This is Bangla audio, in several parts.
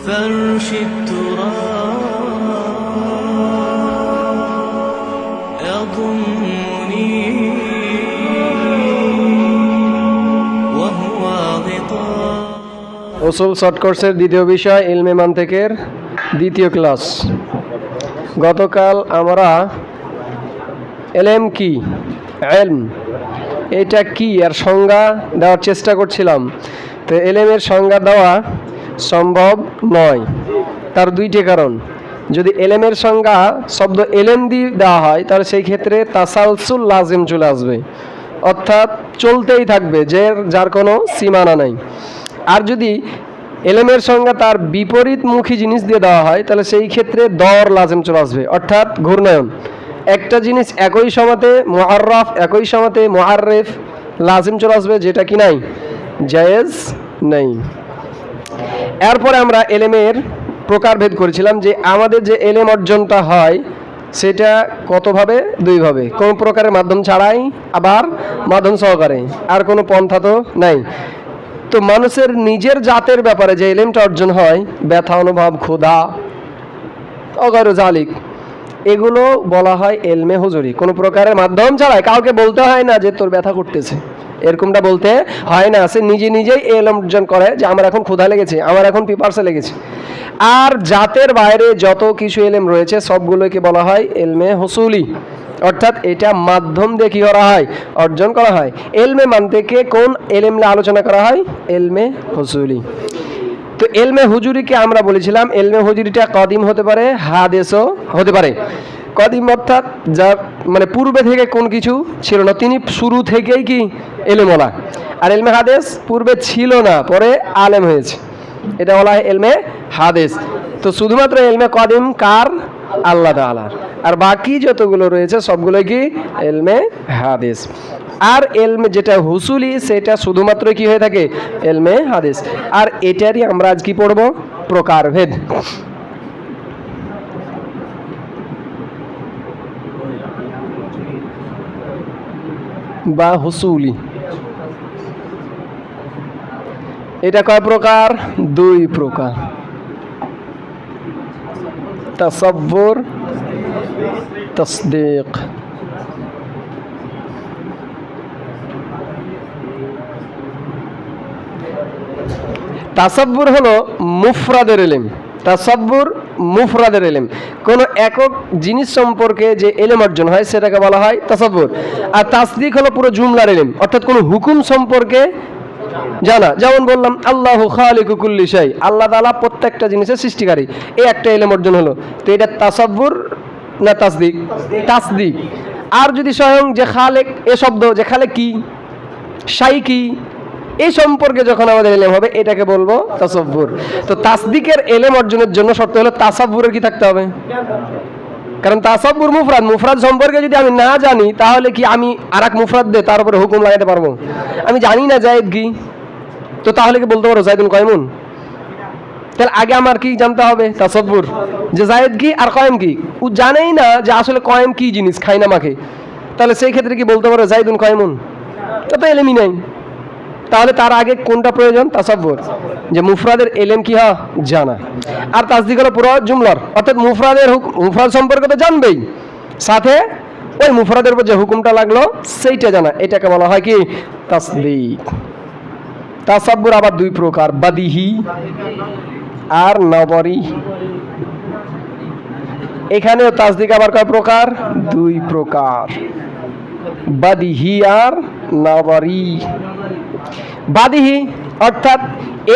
فرش التراب يضمني وهو غطاء ওসুল শর্ট কোর্সের দ্বিতীয় বিষয় ইলমে মান্তেকের দ্বিতীয় ক্লাস গতকাল আমরা এলএম কি এলম এটা কি আর সংজ্ঞা দেওয়ার চেষ্টা করছিলাম তো এলএমের সংজ্ঞা দেওয়া সম্ভব নয়। তার দুইটি কারণ। যদি এলেমের সংজ্ঞা শব্দ এলেম দিয়ে দেওয়া হয়, তাহলে সেই ক্ষেত্রে তাসালসুল লাজিম চলে আসবে। অর্থাৎ চলতেই থাকবে, যে যার কোনো সীমানা নাই। আর যদি এলেমের সংজ্ঞা তার বিপরীতমুখী জিনিস দিয়ে দেওয়া হয়, তাহলে সেই ক্ষেত্রে দর লাজেম চলে আসবে। অর্থাৎ ঘূর্ণায়ন। একটা জিনিস একই সমাতে মোহার্রাফ একই সমাতে মোহার্রেফ লাজিম চলে আসবে, যেটা কি নাই? জায়েজ নেই। এরপরে আমরা এলেমের প্রকারভেদ করেছিলাম যে আমাদের যে এলেম অর্জনটা হয়, সেটা কতভাবে? দুইভাবে। কোন প্রকারের মাধ্যম ছাড়াই, আবার মাধ্যম সহকারে। আর কোনো পন্থা তো নাই। তো মানুষের নিজের জাতের ব্যাপারে যে এলেমটা অর্জন হয়, ব্যথা, অনুভব, ক্ষুধা, অগর জালিক, এগুলো বলা হয় এলমে হুজুরি। কোনো প্রকারের মাধ্যম ছাড়াই। কাউকে বলতে হয় না যে তোর ব্যথা করতেছে। এরকমটা বলতে হয় না। সে নিজে নিজেই এলম অর্জন করে যে আমার এখন ক্ষুধা লেগেছে, আমার এখন পিপার্সে লেগেছে। আর জাতের বাইরে যত কিছু এলেম রয়েছে, সবগুলোকে বলা হয় এলমে হসুলি। অর্থাৎ এটা মাধ্যম দিয়ে কী করা হয়? অর্জন করা হয়। এলমে মানতেকে কোন এলেমলে আলোচনা করা হয়? এলমে হসুলি। তো এলমে হুজুরিকে আমরা বলেছিলাম, এলমে হুজুরিটা কদিম হতে পারে? হাদেশও হতে পারে। কদিম অর্থাৎ যা মানে পূর্বে থেকে কোন কিছু ছিল না, তিনি শুরু থেকেই কি এলেমলা আর এলমে হাদেশ পূর্বে ছিল না, পরে আলেম হয়েছে। এটা বলা হয় এলমে হাদেশ তো শুধুমাত্র এলমে কদিম কার? আল্লাহ তালার আর বাকি যতগুলো রয়েছে, সবগুলো কি? এলমে হাদিস। আর এলমে যেটা হুসুলি, সেটা শুধুমাত্র কি হয়ে থাকে? এলমে হাদিস। আর এটারই আমরা আজ কি পড়ব? প্রকারভেদ। বা হুসুলি। এটা কয় প্রকার? দুই প্রকার। তসব্বর তসদেক। তাসব্বুর হলো মুফরাদের এলিম। তাসব্বুর মুফরাদের এলেম। কোনো একক জিনিস সম্পর্কে যে এলেম অর্জন হয়, সেটাকে বলা হয় তাসাব্বুর। আর তাসদিক হলো পুরো জুমলার এলেম, অর্থাৎ কোনো হুকুম সম্পর্কে জানা। যেমন বললাম, আল্লাহ খালিকুল্লি সাই আল্লাহ তালা প্রত্যেকটা জিনিসের সৃষ্টিকারী। এই একটা এলেম অর্জন হলো। তো এটা তাসাব্বুর না তাসদিক? তাসদিক। আর যদি স্বয়ং যে খালেক, এ শব্দ যে খালেক কি? শাই কি? এই সম্পর্কে যখন আমাদের এলেম হবে, এটাকে বলব তাসব্বুর। তো তাসদিকের এলেম অর্জনের জন্য শর্ত হলো তাসাব্বুরের কি থাকতে হবে? কারণ তাসাব্বুর মুফরাদ মুফরাদ সম্পর্কে যদি আমি না জানি, তাহলে কি আমি আর এক মুফরাদ দিয়ে তার উপরে হুকুম লাগাতে পারব? আমি জানি না জায়েদ কি। তো তাহলে কি বলতে পারো জায়দুন কয়মুন? তাহলে আগে আমার কি জানতে হবে? তাসব্বুর। যে জায়েদ কি আর কয়েম কি? ও জানেই না যে আসলে কয়েম কি জিনিস খাই না মাখে। তাহলে সেই ক্ষেত্রে কি বলতে পারো জাইদুন কয়মুন? তা তো এলেমই নাই। তাহলে তার আগে কোনটা প্রয়োজন? তাসাব্বুর। যে মুফরাদের এলেম কি হা জানা। আর তাসদিক হলো পুরো জুমলার। অর্থাৎ মুফরাদের মুফরাদ সম্পর্কে তো জানবেই। সাথে ওই মুফরাদের উপর যে হুকুমটা লাগল, সেইটা জানা। এটাকে বলা হয় কি? তাসদিক। তাসাব্বুর আবার দুই প্রকার। বাদিহি আর নবরি। এখানেও তাসদিক আবার কয় প্রকার? দুই প্রকার। বাদিহি আর নবরি। বাদিহি, অর্থাৎ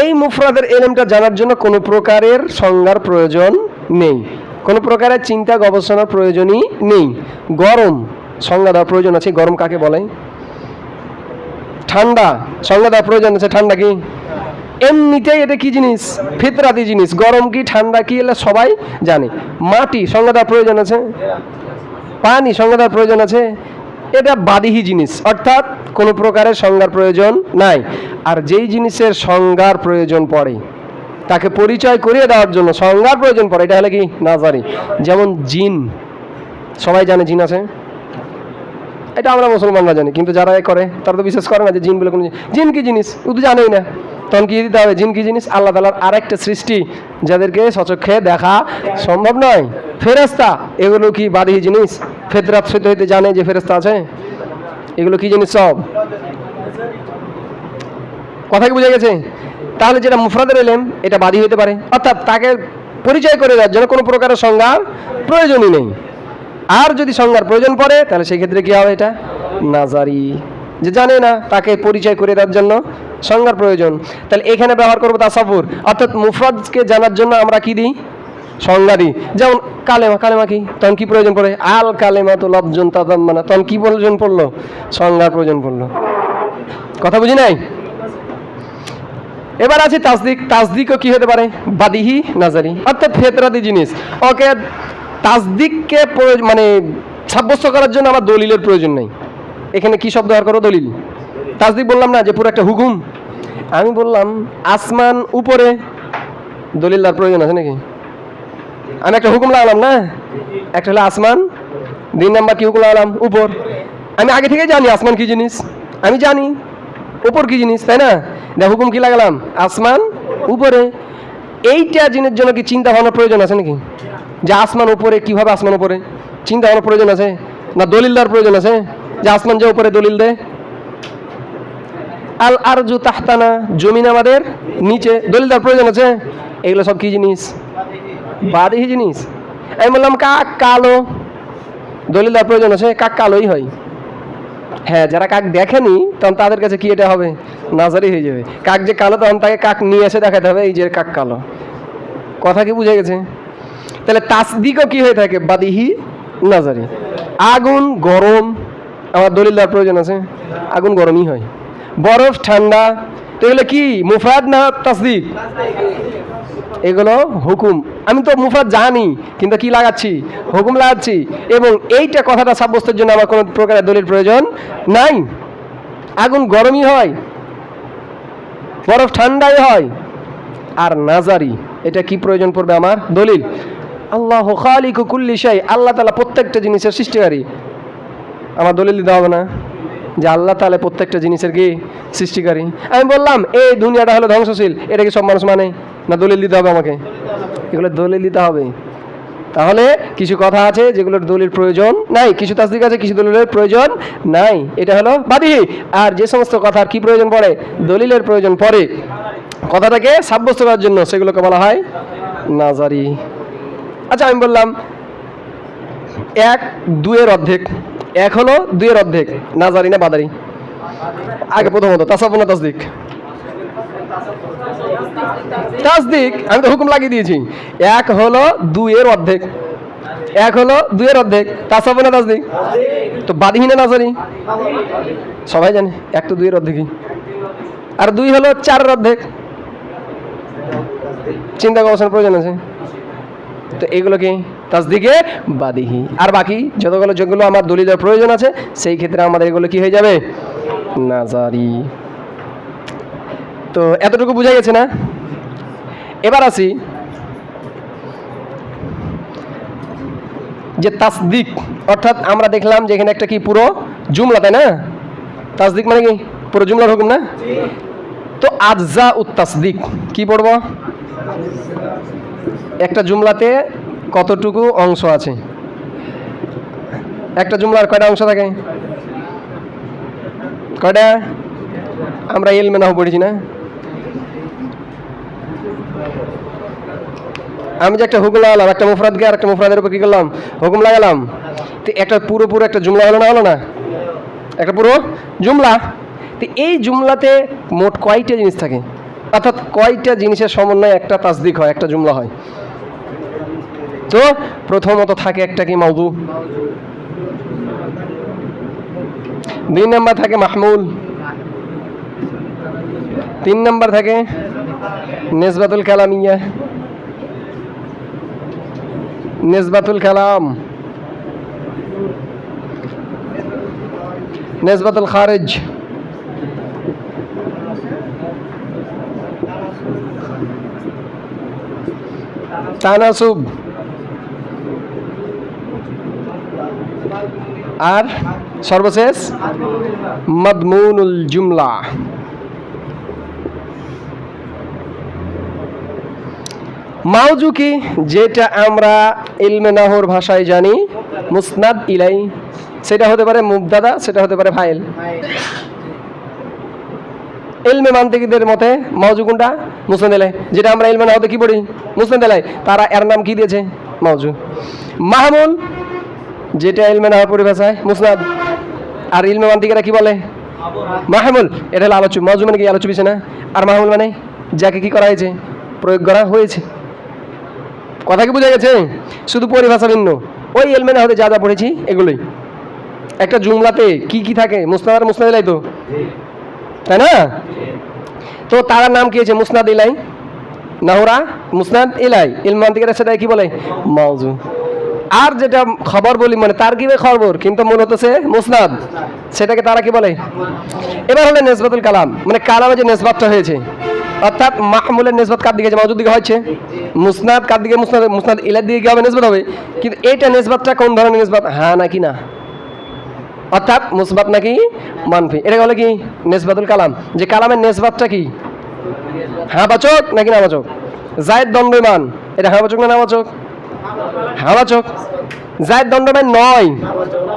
এই মুফরাদের এলেমটা জানার জন্য কোনো প্রকারের সংজ্ঞার প্রয়োজন নেই। কোনো প্রকারের চিন্তা, গবেষণার প্রয়োজনই নেই। গরম সংজ্ঞা দেওয়ার প্রয়োজন আছে। গরম কাকে বলে? ঠান্ডা সংজ্ঞা দেওয়ার প্রয়োজন আছে। ঠান্ডা কি? এমনিতেই এটা কি জিনিস? ফিতরাতি জিনিস। গরম কি, ঠান্ডা কি এলে সবাই জানে। মাটি সংজ্ঞা দেওয়ার প্রয়োজন আছে? পানি সংজ্ঞা দেওয়ার প্রয়োজন আছে? এটা বাদিহি জিনিস, অর্থাৎ কোনো প্রকারের সংজ্ঞার প্রয়োজন নাই। আর যেই জিনিসের সংজ্ঞার প্রয়োজন পড়ে, তাকে পরিচয় করিয়ে দেওয়ার জন্য সংজ্ঞার প্রয়োজন পড়ে, এটা হলে কি? নাজারি। যেমন জিন, সবাই জানে জিন আছে? এটা আমরা মুসলমানরা জানি, কিন্তু যারা এ করে, তারা তো বিশ্বাস করে না যে জিন বলে কোনো জিন কি জিনিস? ও তো জানেই না। তখন কি দিতে হবে? জিন কি জিনিস? আল্লাহ তালার আরেকটা সৃষ্টি, যাদেরকে সচক্ষে দেখা সম্ভব নয়। ফেরেস্তা এগুলো কি বাদিহি জিনিস? ফেতরাত হইতে হইতে জানে যে ফেরেস্তা আছে? এগুলো কি জিনিস সব? কথা কি বুঝে গেছে? তাহলে যেটা মুফরাদের এলেম, এটা বাদী হতে পারে। অর্থাৎ তাকে পরিচয় করে দেওয়ার জন্য কোনো প্রকারের সংজ্ঞার প্রয়োজনই নেই। আর যদি সংজ্ঞার প্রয়োজন পড়ে, তাহলে সেই ক্ষেত্রে কী হবে এটা? নাজারি। যে জানে না, তাকে পরিচয় করে দেওয়ার জন্য সংজ্ঞার প্রয়োজন। তাহলে এখানে ব্যবহার করব তাসাফুর অর্থাৎ মুফরাদকে জানার জন্য আমরা কি দিই? সংজ্ঞা দিই যেমন কালেমা কালেমা কি? তখন কি প্রয়োজন পড়ে? আল কালেমা তো লব্জন তাদাম্মানা তখন কি প্রয়োজন পড়ল? সংজ্ঞার প্রয়োজন পড়ল। কথা বুঝি নাই? এবার আছে তাসদিক। তাসদিকও কি হতে পারে? বাদিহি নাজারি, অর্থাৎ ফেতরাদি জিনিস। ওকে, তাসদিককে মানে সাব্যস্ত করার জন্য আমার দলিলের প্রয়োজন নেই। এখানে কি শব্দ ব্যবহার করো? দলিল। তাসদিক বললাম না যে পুরো একটা হুকুম। আমি বললাম, আসমান উপরে দলিল তার প্রয়োজন আছে নাকি? আমি একটা হুকুম লাগালাম না? একটা হলো আসমান দুই নাম্বার কি হুকুম লাগালাম? উপর। আমি আগে থেকে জানি আসমান কি জিনিস। আমি জানি উপর কি জিনিস, তাই না? দেখ, হুকুম কি লাগালাম? আসমান, উপরে। এইটা জিনিসের জন্য কি চিন্তা ভাবনার প্রয়োজন আছে নাকি? যে আসমান উপরে, কীভাবে আসমান উপরে? চিন্তা ভাবনার প্রয়োজন আছে? না দলিল দেওয়ার প্রয়োজন আছে? যে আসমান যে উপরে, দলিল দেয় আল আরজু তাহতানা, জমিন আমাদের নিচে। দলিল দেওয়ার প্রয়োজন আছে? এগুলো সব কি জিনিস? বাদিহি জিনিস। আমি বললাম, কাক কালো? দলিল প্রয়োজন আছে, কাক কালোই হয়। হ্যাঁ যারা কাক দেখেনি, তখন তাদের কাছে কি এটা হবে? নাজারি হয়ে যাবে। কাক যে কালো, তখন তাকে কাক নিয়ে এসে দেখাতে হবে, এই যে কাক কালো। কথা কি বুঝে গেছে? তাহলে তাসদিকও কি হয়ে থাকে? বাদিহি নাজারি। আগুন, গরম, আমার দলিল দেওয়ার প্রয়োজন আছে। আগুন গরমই হয়। বরফ, ঠান্ডা, তো এগুলো কি? মুফাদ না তাসদিক? এগুলো হুকুম। আমি তো মুফাদ জানি, কিন্তু কি লাগাচ্ছি? হুকুম লাগাচ্ছি। এবং এইটা কথাটা সাব্যস্তের জন্য আমার কোনো প্রকারের দলিল প্রয়োজন নাই। আগুন গরমই হয়, বরফ ঠান্ডাই হয়, আর নাজারি, এটা কি প্রয়োজন পড়বে আমার দলিল? আল্লাহ খালিকু কুল্লি শাই, আল্লাহ তালা প্রত্যেকটা জিনিসের সৃষ্টিকারী। আমার দলিল দিতে হবে না। যে আল্লাহ তাহলে প্রত্যেকটা জিনিসের কি সৃষ্টিকারী। আমি বললাম, এই দুনিয়াটা হলো ধ্বংসশীল, এটা কি সব মানুষ মানে? না দলিল দিতে হবে আমাকে? এগুলো দলিল দিতে হবে। তাহলে কিছু কথা আছে যেগুলোর দলিল প্রয়োজন নাই, কিছু তাসদিক আছে, কিছু দলিলের প্রয়োজন নাই। এটা হলো বাদী। আর যে সমস্ত কথার কি প্রয়োজন পড়ে? দলিলের প্রয়োজন পড়ে। কথাটাকে সাব্যস্ত করার জন্য সেগুলোকে বলা হয় নাজারি। আচ্ছা আমি বললাম, এক, দুয়ের অর্ধেক। এক হলো দুয়ের অর্ধেক। নাজারি না বাদারি আগে প্রথমত তাসাবু না তাসদিক। তাসদিক, আমি তো হুকুম লাগিয়ে দিয়েছি। এক হলো দুইয়ের অর্ধেক। এক হলো দুইয়ের অর্ধেক। তাসাবু না তাসদিক। তো বাদিহি না নাজারি সবাই জানে, এক তো দুইয়ের অর্ধেকই। আর দুই হলো চারের অর্ধেক। চিন্তা গবেষণার প্রয়োজন আছে? তো এগুলো কি তাসদিকে? বাদিহি। আর বাকি যতগুলো যেগুলো আমার দলিলের প্রয়োজন আছে সেই ক্ষেত্রে আমাদের এগুলো কি হয়ে যাবে? নাজারি। তো এতটুকু বোঝা গেছে না? এবার আসি যে তাসদিক অর্থাৎ আমরা দেখলাম যে এখানে একটা কি পুরো জুমলা তাই না? তাসদিক মানে কি? পুরো জুমলার হুকুম না? তো আজজা উত্তাসদিক কি পড়ব? একটা জুমলাতে কতটুকু অংশ আছে? একটা জুমলার কয়টা অংশ থাকে? কয়টা? আমরা এলমে নাও পড়েছি না? আমি যে একটা হুকুম লাগালাম, একটা মুফরাদকে আর একটা মুফরাদের উপর কী করলাম? হুকুম লাগালাম। তো একটা পুরো পুরো একটা জুমলা হলো না হলো না? একটা পুরো জুমলা? তো এই জুমলাতে মোট কয়টা জিনিস থাকে? অর্থাৎ কয়টা জিনিসের সমন্বয়ে একটা তাসদিক হয়, একটা জুমলা হয়? তো প্রথমত থাকে একটা কি মাউদু দুই নাম্বার থাকে মাহমুল। তিন নাম্বার থাকে নেসবাতুল কালামিয়া। নেসবাতুল কালাম। নেসবাতুল খারেজ। তানাসুব। আর সর্বশেষ, মদমুনুল জুমলা। মাউজু কি? যেটা আমরা ইলমে নাহর ভাষায় জানি, মুসনাদ ইলাই। সেটা হতে পারে মুবদাদা, সেটা হতে পারে ফাইল। ইলমে মান্তিকদের মতে, মাউজু কোনটা? মুসনাদ এলাই যেটা আমরা ইলমে নাহতে কি পড়ি? মুসনাদ এলাই তারা এর নাম কি দিয়েছে? মাউজু। মাহমুল যেটা ইলমে নাহর পরিভাষায় মুসনাদ। আর ইলমে মান্তিকেরা কি বলে? মাহমুল। এটা হলো আলোচ্য মাউজু মানে কি? আলোচ্য বিষয় না? আর মাহমুল মানে? যাকে কি করা হয়েছে? প্রয়োগ করা হয়েছে। কথা কি বোঝা গেছে? শুধু পরিভাষা ভিন্ন। ওই এলমেনা হতে যা যা পড়েছি, এগুলোই। একটা জুমলাতে কি কি থাকে? মুসনাদ আর মুসনাদ ইলাই তো? তাই না? তো তার নাম কি হয়েছে? মুসনাদ ইলাই নাহরা, মুসনাদ ইলাই ইলমান থেকে সেটা কি বলে? মাউজু আর যেটা খবর বলি মানে তার কি খবর? কিন্তু মূলত সে মুসনাদ। সেটাকে তারা কি বলে? এবার হলো নেসবাতুল কালাম। মানে কালামে যে নেসবাতটা হয়েছে, অর্থাৎ মাহমুলের নেসবাত কার দিকে মাউজুর দিকে হয়েছে? মুসনাদ কার দিকে? মুসনাদ মুসনাদ ইলার দিকে কি হবে নেসবাত হবে। কিন্তু এইটা নেসবাতটা কোন ধরনের নেসবাত? হ্যাঁ নাকি না? অর্থাৎ মুসবাত নাকি মানফি। এটা বলে কি? নেসবাতুল কালাম। যে কালামের নেসবাতটা কি? হ্যাঁ বাচক নাকি না বাচক জায়দ দণ্ডমান। এটা হ্যাঁ বাচক না না বাচক বাচক জায়দ দণ্ডমান নয়।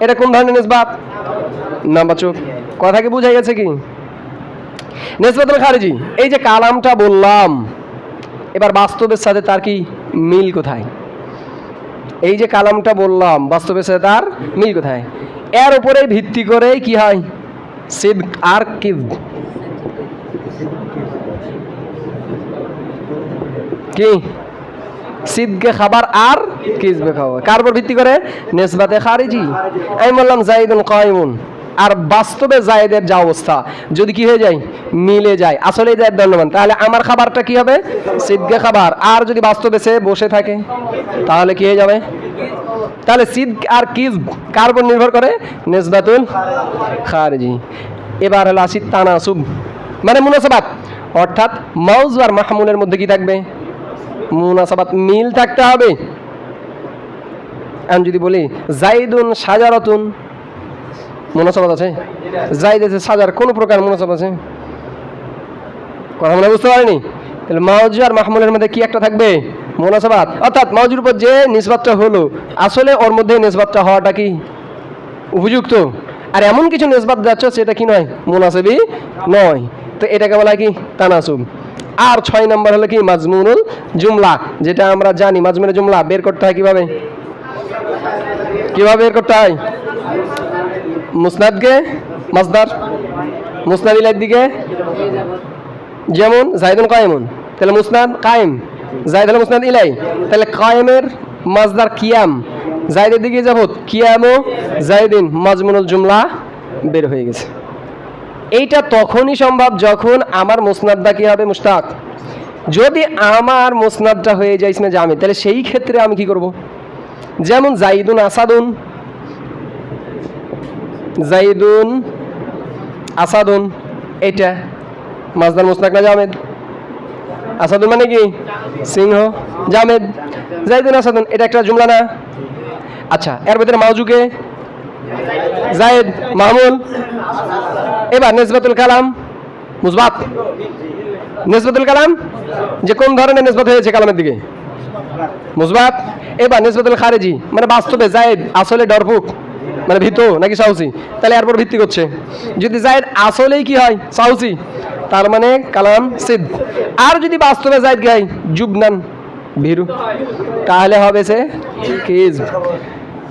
এটা কোন ধরনের নেসবাত? না বাচক কথা কি বুঝাই গেছে কি? নেসবাতুল খারিজি, এই যে কালামটা বললাম, এবার বাস্তবের সাথে তার কি মিল কোথায়? এই যে কালামটা বললাম, বাস্তবের সাথে তার মিল কোথায়? এর উপরে ভিত্তি করে কি হয়? সিদ আর কিদ কি? সিদকে খাবার আর কিসবে খাবার কার উপর ভিত্তি করে? নেসবাতে খারিজি। আমি বললাম জাইদুন কয়মুন আর বাস্তবে জায়েদের যা অবস্থা, যদি কি হয়ে যায়? মিলে যায়। আসলে জায়েদ দণ্ডমান তাহলে আমার খাবারটা কি হবে? সিদকে খাবার। আর যদি বাস্তবে সে বসে থাকে, তাহলে কি হয়ে যাবে? তাহলে সিদ আর কিজ কার উপর নির্ভর করে? নেসবাতুল খারজি। এবার হলো আসি তানাসুব। মানে মুনাসাবাত। অর্থাৎ মাউজ আর মাহমুলের মধ্যে কি থাকবে? মুনাসাবাত মিল থাকতে হবে। আমি যদি বলি, জাইদুন সাজারতুন, মুনাসাবাত আছে? জাইদ আছে, সাজার কোনো প্রকার মুনাসাবাত আছে? কথা মনে বুঝতে পারিনি? তাহলে মাউজু আর মাহমুলের মধ্যে কি একটা থাকবে? মোনাসাবাত। অর্থাৎ মাউজুর উপর যে নিসবাতটা হলো, আসলে ওর মধ্যে নিসবাতটা হওয়াটা কি উপযুক্ত? আর এমন কিছু নিসবাত যাচ্ছে, সেটা কি নয়? মোনাসেবি নয়। তো এটাকে বলা কি? তানাসুব। আর ছয় নম্বর হলো কি? মাজমুনুল জুমলা, যেটা আমরা জানি। মাজমুনুল জুমলা, বের করতে হয় কীভাবে? কীভাবে বের করতে হয়? মুসনাদকে? মাজদার মুসনাদিলের দিকে? যেমন জাইদুন কায়েমুন। তাহলে মুসনাদ কায়েম। হলো মুসনাদ ইলাই। তাহলে কায়েমের মাজদার কিয়াম। জাইদের দিকে যাব কিয়ামও জাইদিন মাজমুনুল জুমলা বের হয়ে গেছে। এইটা তখনই সম্ভব যখন আমার মুসনাদটা কি হবে মুস্তাক যদি আমার মুসনাদটা হয়ে যায় ইসমে জামি, তাহলে সেই ক্ষেত্রে আমি কি করব? যেমন জাইদুন আসাদুন। জাইদুন আসাদুন, এটা মাজদার মুস্তাক না জামেদ? আসাদুন মানে কি? সিংহ। জামেদ। জাইদুন আসাদুন, এটা একটা জুমলা না? আচ্ছা এর ভিতরে মাউজুকে? জায়েদ মাহমুল এবার নেসবাতুল কালাম মুজবাত নেসবাতুল কালাম, যে কোন ধরনের নেসবাত হয়েছে কালামের দিকে? মুজবাত এবার নেসবাতুল খারেজি মানে বাস্তবে জায়েদ আসলে ডরফুক মানে ভীত নাকি সাহসী? তাহলে এরপর ভিত্তি করছে। যদি জায়েদ আসলেই কি হয়? সাহসী। তার মানে কালাম সিদ্ধ আর যদি বাস্তবে জায়েদ গাই জুবনান ভীরু। তাহলে হবে সে কিজ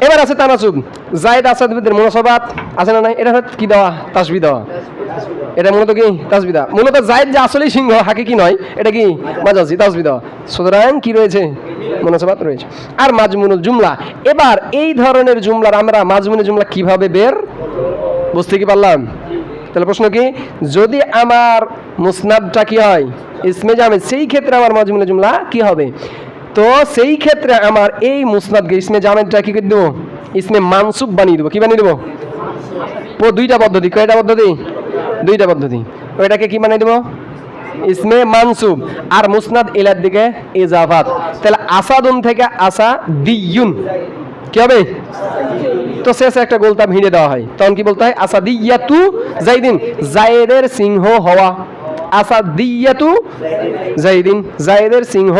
এবার আছে তানাসুব জায়েদ আসাদবিদের মুনাসাবাত, আছে না নাই? এটা কি দেওয়া? তাসবি দেওয়া। এটা মূলত কি? তাসবি দেওয়া। মূলত জায়েদ যে আসলেই সিংহ হাকি কি নয়, এটা কি? মাজাজি, তাসবি দেওয়া। সুতরাং কি রয়েছে? মুনাসাবাত রয়েছে। আর মাজমুনুল জুমলা। এবার এই ধরনের জুমলার আমরা মাজমুনুল জুমলা কীভাবে বের? বুঝতে কি পারলাম? তাহলে প্রশ্ন কি? যদি আমার মুসনাদটা কি হয়? ইসমে জামে, সেই ক্ষেত্রে আমার মাজমুনুল জুমলা কি হবে? তো সেই ক্ষেত্রে আমার এই মুসনাদকে ইসমে জামেদটা কি করে দেবো ইসমে মানসুব বানিয়ে দেবো। কি বানিয়ে দেবো? দুইটা পদ্ধতি। কয়টা পদ্ধতি? দুইটা পদ্ধতি। ওইটাকে কি বানিয়ে দেবো? ইসমে মানসুব। আর মুসনাদ ইলার দিকে ইজাফাত। তাহলে আসাদুন থেকে আসা দিয়ুন কি হবে? তো শেষে একটা গোলতা ভিড়ে দেওয়া হয়। তখন কি বলতে হয়? আসা দিয়াতু জাইদিন। জায়েদের সিংহ হওয়া। আসা দিয়াতু জাইদিন। জায়েদের সিংহ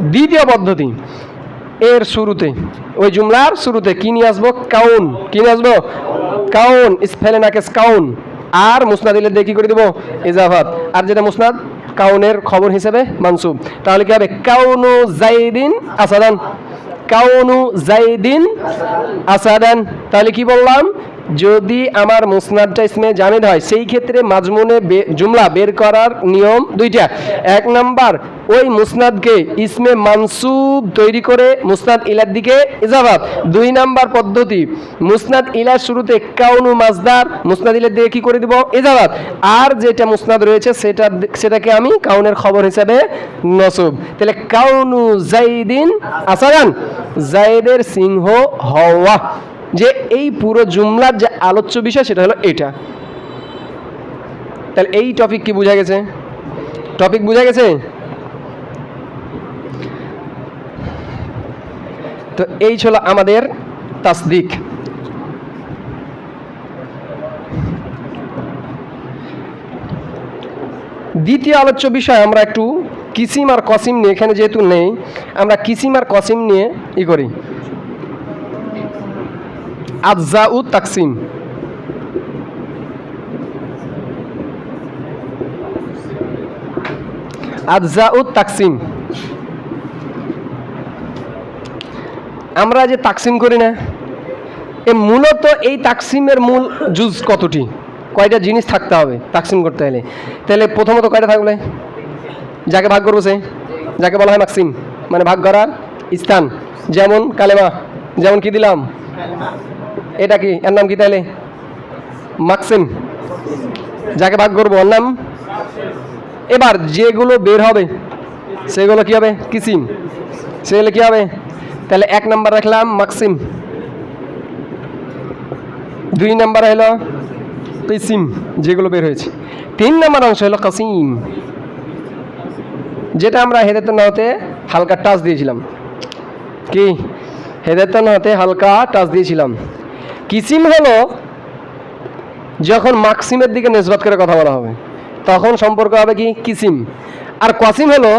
দ্বিতীয় পদ্ধতি, এর শুরুতে, ওই জুমলার শুরুতে কি নিয়ে আসব? কাউন। কি নিয়ে আসব? কাউন স্পেলে নাকেস কাউন আর মুসনাদ দিয়ে কি করে দেবো? ইজাফাত। আর যেটা মুসনাদ, কাউনের খবর হিসেবে মানসুব। তাহলে কি হবে? কাউনু জাইদিন আসাদান। কাউনু জাইদিন আসাদান। তাহলে কি বললাম? যদি আমার মুসনাদটা ইসমে জামিদ হয়, সেই ক্ষেত্রে মাজমুনে জুমলা বের করার নিয়ম দুইটা। এক নাম্বার, ওই মুসনাদকে ইসমে মানসুব তৈরি করে মুসনাদ ইলার দিকে ইজাবাত দুই নাম্বার পদ্ধতি, মুসনাদ ইলার শুরুতে কাউনু মাজদার, মুসনাদ ইলার দিয়ে কি করে দিব? ইজাবাত আর যেটা মুসনাদ রয়েছে, সেটা সেটাকে আমি কাউনের খবর হিসাবে নসব। তাহলে কাউনু জাইদিন আসারান জাইদের সিংহ হওয়া। যে এই পুরো জুমলার যে আলোচ্য বিষয় সেটা হলো এটা। তাহলে এই টপিক কি বোঝা গেছে? টপিক বোঝা গেছে? তো এই ছিল আমাদের তাসদিক। দ্বিতীয় আলোচ্য বিষয় আমরা একটু কিসিম আর কসিম নিয়ে, এখানে যেহেতু নেই, আমরা কিসিম আর কসিম নিয়ে ই করি। আফজাউ তাকসিম। আফজাউ তাকসিম। আমরা যে তাকসিম করি না, এ মূলত এই তাকসিমের মূল জুজ কতটি? কয়টা জিনিস থাকতে হবে তাকসিম করতে হলে? তাহলে প্রথমত কয়টা থাকবে? যাকে ভাগ করব সে? যাকে বলা হয় মাকসিম। মানে ভাগ করার স্থান। যেমন কালেমা। যেমন কি দিলাম? এটা কি? এর নাম কি তাহলে মাকসিম। যাকে ভাগ করব, ওর নাম? এবার যেগুলো বের হবে, সেগুলো কি হবে? কিসিম। সেগুলো কি হবে? তাহলে এক নাম্বার রাখলাম মাকসিম। দুই নাম্বার হলো কিসিম, যেগুলো বের হয়েছে। তিন নাম্বার অংশ হলো কাসিম। যেটা আমরা হেদায়ত নাহতে হালকা টাচ দিয়েছিলাম। কি? হেদায়ত নাহতে হালকা টাচ দিয়েছিলাম। কিসিম হলো যখন মাকসিমের দিকে নেসবাত করে কথা বলা হবে, তখন সম্পর্ক হবে কি কিসিম? আর কসিম হলো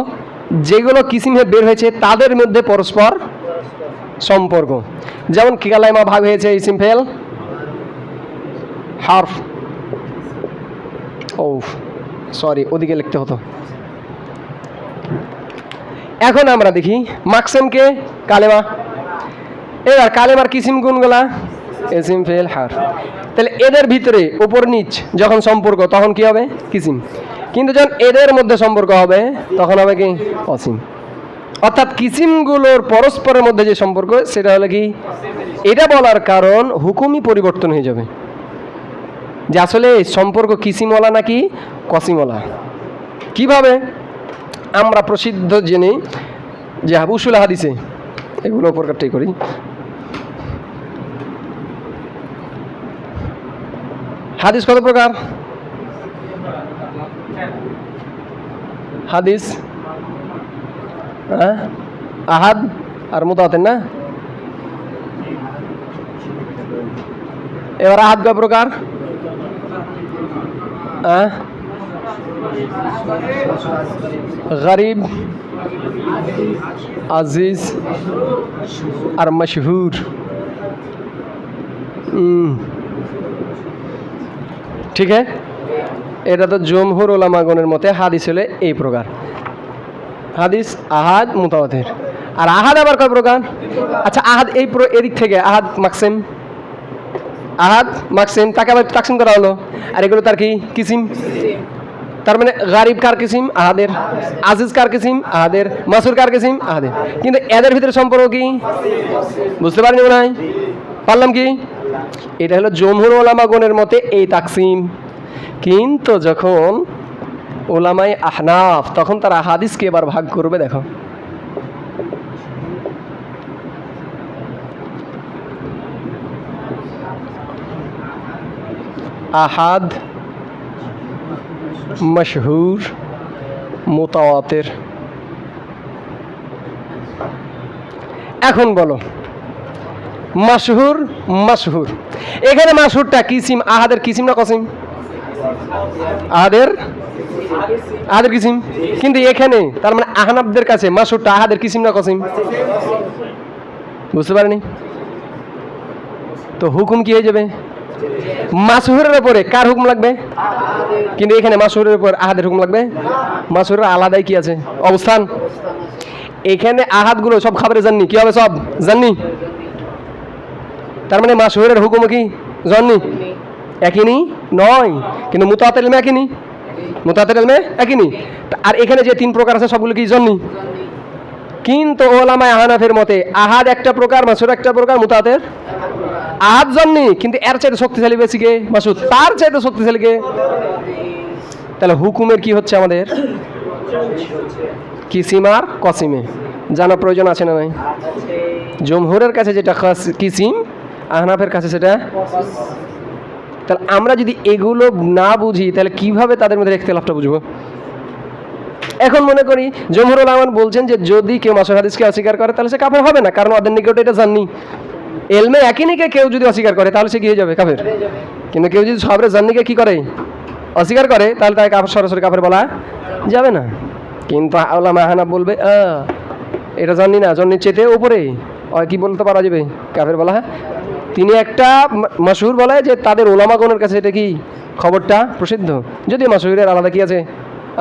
যেগুলো কিসিম বের হয়েছে তাদের মধ্যে পরস্পর সম্পর্ক। যেমন কিকালাইমা ভাগ হয়েছে ইসিম ফেল। হার্ফ। ও সরি, ওদিকে লিখতে হতো। এখন আমরা দেখি মাকসেমকে কালেমা। এবার কালেমার কিসিম গুণগুলা? এসিম, ফেল, হার। তাহলে এদের ভিতরে উপর নিচ যখন সম্পর্ক, তখন কি হবে? কিসিম। কিন্তু যখন এদের মধ্যে সম্পর্ক হবে, তখন হবে কি? অসীম। অর্থাৎ কিসিমগুলোর পরস্পরের মধ্যে যে সম্পর্ক, সেটা হলো কি? এটা বলার কারণ হুকুমই পরিবর্তন হয়ে যাবে। যে আসলে সম্পর্ক কিসিমওয়ালা নাকি কসিমওয়ালা? কীভাবে? আমরা প্রসিদ্ধ জেনে যে উসুল হাদিসে, এগুলো প্রকারটাই করি হাদিস কত প্রকার? হাদিস। হ্যাঁ? আহাদ আর মোতাতেন না? এবার আহাদ কয় প্রকার? হ্যাঁ? গরিব, আজিজ আর মশহুর। হুম ঠিক আছে? এটা তো জমহুর ওলামাগণের মতে হাদিস হলে এই প্রকার। হাদিস আহাদ মুতাওয়াতের। আর আহাদ আবার কয় প্রকার? আচ্ছা আহাদ এই এদিক থেকে, আহাদ মাকসেম। আহাদ মাকসেম, তাকে আবার তাকসিম করা হলো। আর এগুলো তার কি? কিসিম? তার মানে গারিব কার কিসিম? আহাদের। আজিজ কার কিসিম? আহাদের। মাসুর কার কিসিম? আহাদের। কিন্তু এদের ভিতরে সম্পর্ক কি? বুঝতে পারিনি মনে হয়? পারলাম কি? এটা হলো জমহুর ওলামাগণের মতে এই তাকসিম। কিন্তু যখন ওলামাই আহনাফ, তখন তারা হাদিসকে এবার ভাগ করবে, দেখো। আহাদ, মশহুর, মোতাওয়াতের। এখন বলো। মাসহুর মাসহুর এখানে মাসহুরটা কিসিম আহাদের কিসিম না কসিম? আহাদের? আহাদের কিসিম কিন্তু এখানে, তার মানে আহনাবদের কাছে মাসুরটা আহাদের কিসিম না কসিম? বুঝতে পারেনি? তো হুকুম কি হয়ে যাবে? মাসুরের উপরে কার হুকুম লাগবে? কিন্তু এখানে মাসুরের উপর আহাদের হুকুম লাগবে? মাসুরের আলাদাই কি আছে? অবস্থান? এখানে আহাতগুলো সব খাবারে জাননি। কি হবে সব? জাননি? তার মানে মাসুরের হুকুম কি? জাননি একইনি নয়। কিন্তু মুতাতের এলমে একইনি মুতাতের এলমে একইনি আর এখানে যে তিন প্রকার আছে সবগুলো কি জাননি কিন্তু ওলামায় আহানাফের মতে আহাদ একটা প্রকার মাসুর একটা প্রকার মুতাতের? আহাদ জাননি কিন্তু এর চাইতে শক্তিশালী বেশি কে? মাসুদ। তার চাইতে শক্তিশালী কে? তাহলে হুকুমের কি হচ্ছে আমাদের? কিসিম আর কসিমে। জানা প্রয়োজন আছে না নাই? জমহুরের কাছে যেটা কিসিম আহনাফের কাছে সেটা? তাহলে আমরা যদি এগুলো না বুঝি তাহলে কীভাবে তাদের মধ্যে ইখতিলাফটা বুঝব? এখন মনে করি জমহুরুল আহমান বলছেন যে যদি কেউ মাসুর হাদিসকে অস্বীকার করে তাহলে সে কাফের হবে না কারণ ওদের নিকটে এটা জাননি। এলমে একই নিকে কেউ যদি অস্বীকার করে তাহলে সে কি হয়ে যাবে? কাফের। কিন্তু কেউ যদি সবরে জান্নিকে কি করে? অস্বীকার করে তাহলে তাকে কাপড় সরাসরি কাফের বলা যাবে না। কিন্তু আল্লাহ মাহানা বলবে "আ, এটা জানি না জন্নির চেতে ওপরে কি বলতে পারা যাবে? কাফের বলা তিনি একটা মাসুর বলে যে তাদের ওলামাগণের কাছে এটা কি খবরটা প্রসিদ্ধ? যদি মাসুরের আলাদা কি আছে?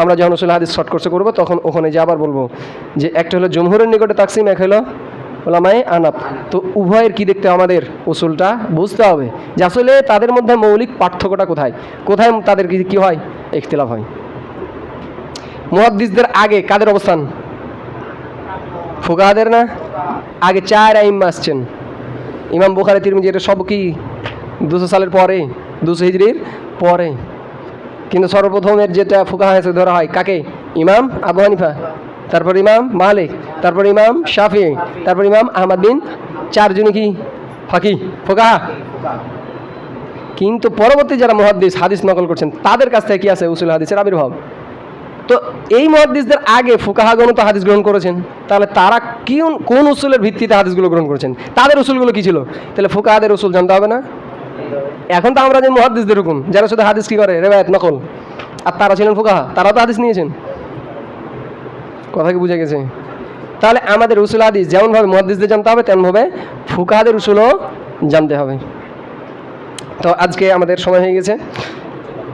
আমরা যখন উসুল হাদিস শর্ট কোর্সে করব তখন ওখানে যে আবার বলব যে একটা হলো জমহুরের নিকটে তাকসিম, এক হলো ওলামায় আনাপ তো উভয়ের কি দেখতে আমাদের উসুলটা? বুঝতে হবে যে আসলে তাদের মধ্যে মৌলিক পার্থক্যটা কোথায়? কোথায় তাদের কি কি হয়? ইখতিলাফ হয়। মুহাদ্দিসদের আগে কাদের অবস্থান? ফুকাহাদের না? আগে চার আইম্মা আসছেন। ইমাম বুখারি, তিরমিজি, এটা সব কি দুশো সালের পরে? দুশো হিজড়ির পরে। কিন্তু সর্বপ্রথমের যেটা ফুকা হয়েছে ধরা হয় কাকে? ইমাম আবু হানিফা, তারপর ইমাম মালিক, তারপর ইমাম শাফি, তারপর ইমাম আহমদ বিন চারজনই কি? ফাঁকি ফোকা কিন্তু পরবর্তী যারা মহাদ্দিস, হাদিস নকল করছেন, তাদের কাছ থেকে কি আছে উসুল হাদিসের আবির্ভাব? তো এই মহাদ্দিসদের আগে ফুকাহাগণ তো হাদিস গ্রহণ করেছেন। তাহলে তারা কি কোন উসুলের ভিত্তিতে হাদিসগুলো গ্রহণ করেছেন? তাদের উসুলগুলো কী ছিল? তাহলে ফুকাহাদের উসুল জানতে হবে না? এখন তো আমরা যে মহাদিসদের হুকুম, যারা শুধু হাদিস কী করে? রেবায়ত নকল। আর তারা ছিলেন ফুকাহা, তারাও তো হাদিস নিয়েছেন। কথা কি বুঝে গেছে? তাহলে আমাদের উসুল হাদিস যেমনভাবে মহাদিসদের জানতে হবে, তেমনভাবে ফুকাহাদের উসুলও জানতে হবে। তো আজকে আমাদের সময় হয়ে গেছে।